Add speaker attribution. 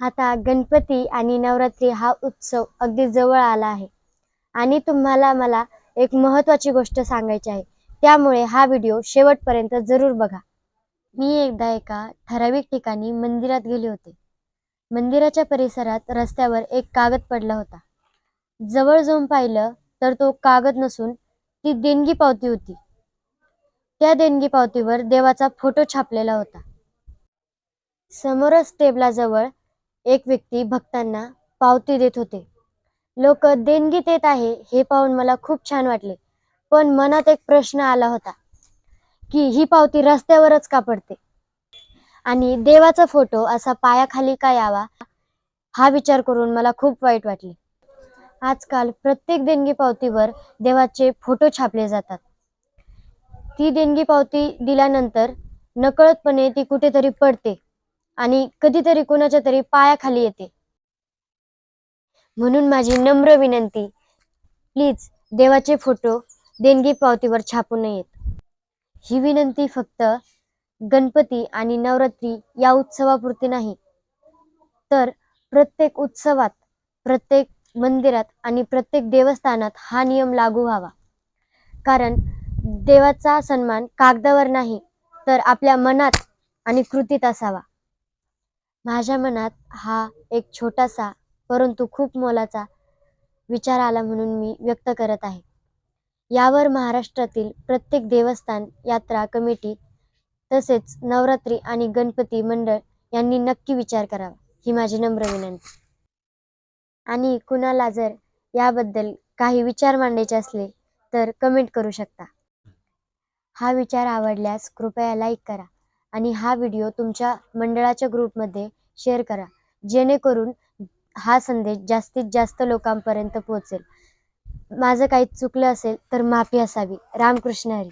Speaker 1: आता गणपती आणि नवरात्री हा उत्सव अगदी जवळ आला आहे. आणि तुम्हाला मला एक महत्त्वाची गोष्ट सांगायची आहे. त्यामुळे हा व्हिडिओ शेवटपर्यंत जरूर बघा. मी एकदा एका ठराविक ठिकाणी मंदिरात गेले होते. मंदिराच्या परिसरात रस्त्यावर एक कागद पडला होता. जवळ जाऊन पाहिलं तर तो कागद नसून ती देणगी पावती होती. त्या देणगी पावतीवर देवाचा फोटो छापलेला होता. समोरच टेबलाजवळ एक व्यक्ती भक्तांना पावती देत होते. लोक देणगी देत आहे हे पाहून मला खूप छान वाटले. पण मनात एक प्रश्न आला होता की ही पावती रस्त्यावरच का पडते? आणि देवाचा फोटो असा पायाखाली का यावा हा विचार करून मला खूप वाईट वाटले. आजकाल प्रत्येक देणगी पावतीवर देवाचे फोटो छापले जातात. ती देणगी पावती दिल्यानंतर नकळतपणे ती कुठेतरी पडते. आणि कधीतरी कुणाच्या तरी पायाखाली येते. म्हणून माझी नम्र विनंती प्लीज देवाचे फोटो देणगी पावतीवर छापू नयेत ही विनंती फक्त गणपती आणि नवरात्री या उत्सवापुरती नाही तर प्रत्येक उत्सवात प्रत्येक मंदिरात आणि प्रत्येक देवस्थानात हा नियम लागू व्हावा. कारण देवाचा सन्मान कागदावर नाही तर आपल्या मनात आणि कृतीत असावा. माझ्या मनात हा एक छोटासा परंतु खूप मोलाचा विचार आला म्हणून मी व्यक्त करत आहे. यावर महाराष्ट्रातील प्रत्येक देवस्थान यात्रा कमिटी तसेच नवरात्री आणि गणपती मंडळ यांनी नक्की विचार करावा ही माझी नम्र विनंती. आणि कुणाला जर याबद्दल काही विचार मांडायचे असले तर कमेंट करू शकता. हा विचार आवडल्यास कृपया लाईक करा. आणि हा व्हिडिओ तुमच्या मंडळाच्या ग्रुपमध्ये शेअर करा. जेणेकरून हा संदेश जास्तीत जास्त लोकांपर्यंत पोहोचेल. माझं काही चुकलं असेल तर माफी असावी. रामकृष्ण हरी.